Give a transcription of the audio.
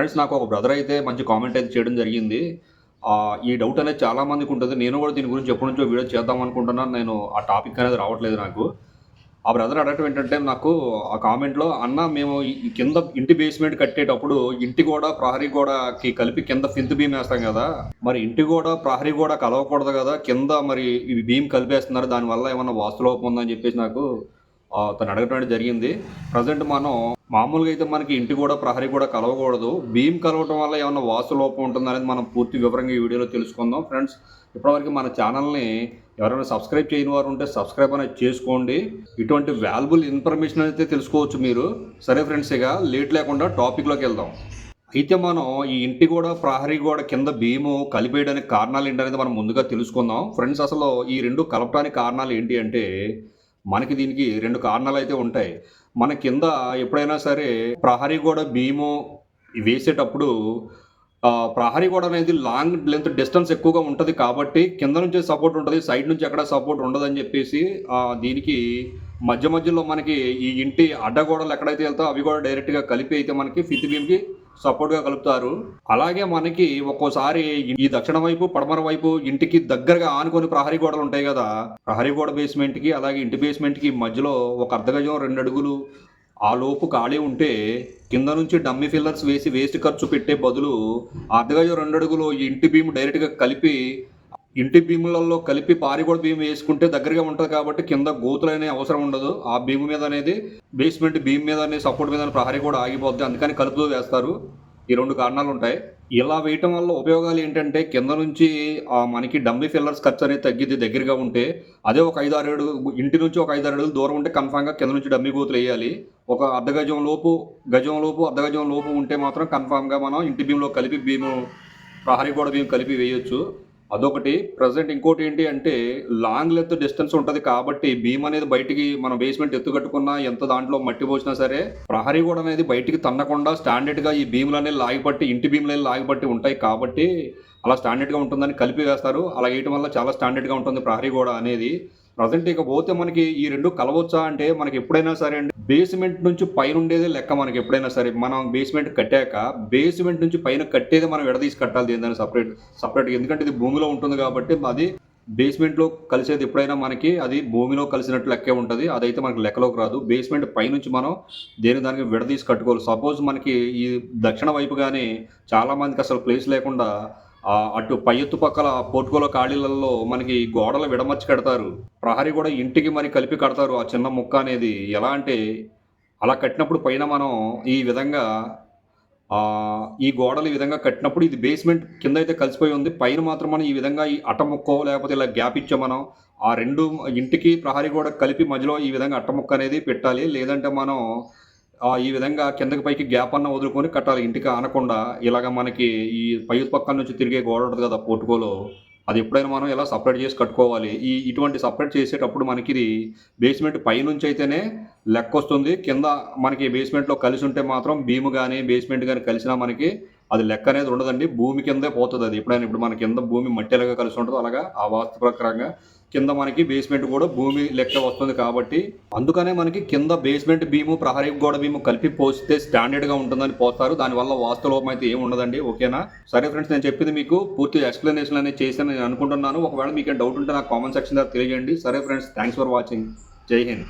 Friends నాకు ఒక brother అయితే మంచి కామెంట్ అయితే చేయడం జరిగింది. ఈ డౌట్ అనేది చాలా మందికి ఉంటుంది. నేను కూడా దీని గురించి ఎప్పటి నుంచో వీడియో చేద్దాం అనుకుంటున్నాను. నేను ఆ టాపిక్ అనేది రావట్లేదు నాకు. ఆ బ్రదర్ అడగటం ఏంటంటే నాకు ఆ కామెంట్లో అన్న మేము ఈ కింద ఇంటి బేస్మెంట్ కట్టేటప్పుడు ఇంటి గోడ ప్రహరీ గోడకి కలిపి కింద ఫింత్ బీమ్ వేస్తాం కదా. మరి ఇంటి గోడ ప్రహరీ గోడ కలవకూడదు కదా. కింద మరి ఇవి బీమ్ కలిపేస్తున్నారు. దానివల్ల ఏమన్నా వాస్తులోపం ఉందని చెప్పేసి నాకు తను అడగటం అనేది జరిగింది. ప్రజెంట్ మనం మామూలుగా అయితే మనకి ఇంటి కూడా ప్రహరీ కూడా కలవకూడదు. బీమ్ కలవటం వల్ల ఏమైనా వాసు లోపం ఉంటుందనేది మనం పూర్తి వివరంగా ఈ వీడియోలో తెలుసుకుందాం. ఫ్రెండ్స్ ఇప్పటివరకు మన ఛానల్ని ఎవరైనా సబ్స్క్రైబ్ చేయని వారు ఉంటే సబ్స్క్రైబ్ అనేది చేసుకోండి. ఇటువంటి వాల్యుబుల్ ఇన్ఫర్మేషన్ అయితే తెలుసుకోవచ్చు మీరు. సరే ఫ్రెండ్స్ ఇక లేట్ లేకుండా టాపిక్లోకి వెళ్దాం. అయితే మనం ఈ ఇంటి కూడా ప్రహరీ గోడ కింద భీము కలిపేయడానికి కారణాలు ఏంటనేది మనం ముందుగా తెలుసుకుందాం. ఫ్రెండ్స్ అసలు ఈ రెండు కలపడానికి కారణాలు ఏంటి అంటే మనకి దీనికి రెండు కారణాలు అయితే ఉంటాయి. మన కింద ఎప్పుడైనా సరే ప్రహరీ గోడ భీము వేసేటప్పుడు ప్రహరీ గోడ అనేది లాంగ్ లెంత్ డిస్టెన్స్ ఎక్కువగా ఉంటుంది కాబట్టి కింద నుంచి సపోర్ట్ ఉంటుంది సైడ్ నుంచి ఎక్కడ సపోర్ట్ ఉండదని చెప్పేసి దీనికి మధ్య మధ్యలో మనకి ఈ ఇంటి అడ్డగోడలు ఎక్కడైతే వెళ్తా అవి కూడా డైరెక్ట్గా కలిపి అయితే మనకి ఫిత్ బీమ్కి సపోర్ట్గా కలుపుతారు. అలాగే మనకి ఒక్కోసారి ఈ దక్షిణ వైపు పడమర వైపు ఇంటికి దగ్గరగా ఆనుకొని ప్రహరీ గోడలు ఉంటాయి కదా ప్రహరీ గోడ బేస్మెంట్కి అలాగే ఇంటి బేస్మెంట్కి మధ్యలో ఒక అర్ధగజం రెండు అడుగులు ఆ లోపు ఖాళీ ఉంటే కింద నుంచి డమ్మీ ఫిల్లర్స్ వేసి వేస్ట్ ఖర్చు పెట్టే బదులు అర్ధగజం రెండు అడుగులు ఈ ఇంటి భీము డైరెక్ట్గా కలిపి ఇంటి భీములలో కలిపి పారిగోడ భీము వేసుకుంటే దగ్గరగా ఉంటుంది కాబట్టి కింద గోతులు అనే అవసరం ఉండదు. ఆ భీము మీద అనేది బేస్మెంట్ భీమ్ మీద అనేది సపోర్ట్ మీద ప్రహరీ కూడా ఆగిపోద్ది. అందుకని కలుపుతూ వేస్తారు. ఈ రెండు కారణాలు ఉంటాయి. ఇలా వేయటం వల్ల ఉపయోగాలు ఏంటంటే కింద నుంచి ఆ, మనకి డమ్మీ ఫిల్లర్స్ ఖర్చు అనేది తగ్గిద్ది దగ్గరగా ఉంటే. అదే ఒక ఐదు ఆరు ఇంటి నుంచి ఒక ఐదు ఆరు అడుగులు దూరం ఉంటే కన్ఫామ్గా కింద నుంచి డమ్మీ గోతులు వేయాలి. ఒక అర్ధ గజం లోపు గజం లోపు అర్ధ గజం లోపు ఉంటే మాత్రం కన్ఫామ్గా మనం ఇంటి భీములో కలిపి భీము ప్రహరీ కూడా భీము కలిపి వేయొచ్చు. అదొకటి. ప్రజెంట్ ఇంకోటి ఏంటి అంటే లాంగ్ లెంత్ డిస్టెన్స్ ఉంటుంది కాబట్టి భీమ్ అనేది బయటికి మనం బేస్మెంట్ ఎత్తుకట్టుకున్నా ఎంత దాంట్లో మట్టి పోసినా సరే ప్రహరీ కూడా అనేది బయటికి తన్నకుండా స్టాండర్డ్గా ఈ భీములు అనేవి లాగిపట్టి ఇంటి భీములు అనేవి లాగిపట్టి ఉంటాయి కాబట్టి అలా స్టాండర్డ్గా ఉంటుందని కలిపి వేస్తారు. అలా వేయటం వల్ల చాలా స్టాండర్డ్గా ఉంటుంది ప్రహరీ గోడ అనేది. ప్రజెంట్ ఇక పోతే మనకి ఈ రెండు కలవచ్చా అంటే మనకి ఎప్పుడైనా సరే అండి బేస్మెంట్ నుంచి పైన ఉండేదే లెక్క మనకి ఎప్పుడైనా సరే. మనం బేస్మెంట్ కట్టాక బేస్మెంట్ నుంచి పైన కట్టేది మనం విడదీసి కట్టాలి దేని సపరేట్ సపరేట్ ఎందుకంటే ఇది భూమిలో ఉంటుంది కాబట్టి అది బేస్మెంట్లో కలిసేది ఎప్పుడైనా మనకి అది భూమిలో కలిసినట్టు లెక్కే ఉంటుంది. అదైతే మనకి లెక్కలోకి రాదు. బేస్మెంట్ పైనుంచి మనం దేని దానికి విడదీసి కట్టుకోవాలి. సపోజ్ మనకి ఈ దక్షిణ వైపు కానీ చాలామందికి అసలు ప్లేస్ లేకుండా అటు పై ఎత్తు పక్కల పోర్టుకోల ఖాళీలలో మనకి గోడలు విడమర్చి కడతారు. ప్రహరీ కూడా ఇంటికి మరి కలిపి కడతారు ఆ చిన్న ముక్క అనేది. ఎలా అంటే అలా కట్టినప్పుడు పైన మనం ఈ విధంగా ఈ గోడలు ఈ విధంగా కట్టినప్పుడు ఇది బేస్మెంట్ కింద అయితే కలిసిపోయి ఉంది. పైన మాత్రం మనం ఈ విధంగా ఈ అట్ట లేకపోతే ఇలా గ్యాప్ ఇచ్చా మనం ఆ రెండు ఇంటికి ప్రహరీ కూడా కలిపి మధ్యలో ఈ విధంగా అట్టముక్క అనేది పెట్టాలి. లేదంటే మనం ఈ విధంగా కిందకి పైకి గ్యాప్ అన్న వదులుకొని కట్టాలి. ఇంటికి ఆనకుండా ఇలాగ మనకి ఈ పై పక్కన నుంచి తిరిగే గోడ ఉంటుంది కదా పోర్టుకోలో. అది ఎప్పుడైనా మనం ఇలా సపరేట్ చేసి కట్టుకోవాలి? ఈ ఇటువంటి సపరేట్ చేసేటప్పుడు మనకి ఇది బేస్మెంట్ పైనుంచి అయితేనే లెక్క వస్తుంది కింద మనకి బేస్మెంట్లో కలిసి ఉంటే మాత్రం భీము కానీ బేస్మెంట్ కానీ కలిసినా మనకి అది లెక్క అనేది ఉండదండి. భూమి కిందే పోతుంది అది. ఎప్పుడైనా ఇప్పుడు మన కింద భూమి మట్టి ఎలాగా కలిసి ఉంటుందో అలాగా ఆ వాస్తు ప్రకారంగా కింద మనకి బేస్మెంట్ కూడా భూమి లెక్క వస్తుంది కాబట్టి అందుకనే మనకి కింద బేస్మెంట్ భీము ప్రహరీ గోడ భీము కలిపి పోస్తే స్టాండర్డ్గా ఉంటుందని పోస్తారు. దానివల్ల వాస్తులోపం అయితే ఏమి ఉండదండి. ఓకేనా? సరే ఫ్రెండ్స్ నేను చెప్పింది మీకు పూర్తి ఎక్స్ప్లెనేషన్ అనేది చేశాను నేను అనుకుంటున్నాను. ఒకవేళ మీకు డౌట్ ఉంటే నాకు కామెంట్ సెక్షన్ ద్వారా తెలియజేయండి. సరే ఫ్రెండ్స్ థ్యాంక్స్ ఫర్ వాచింగ్ జై హింద్.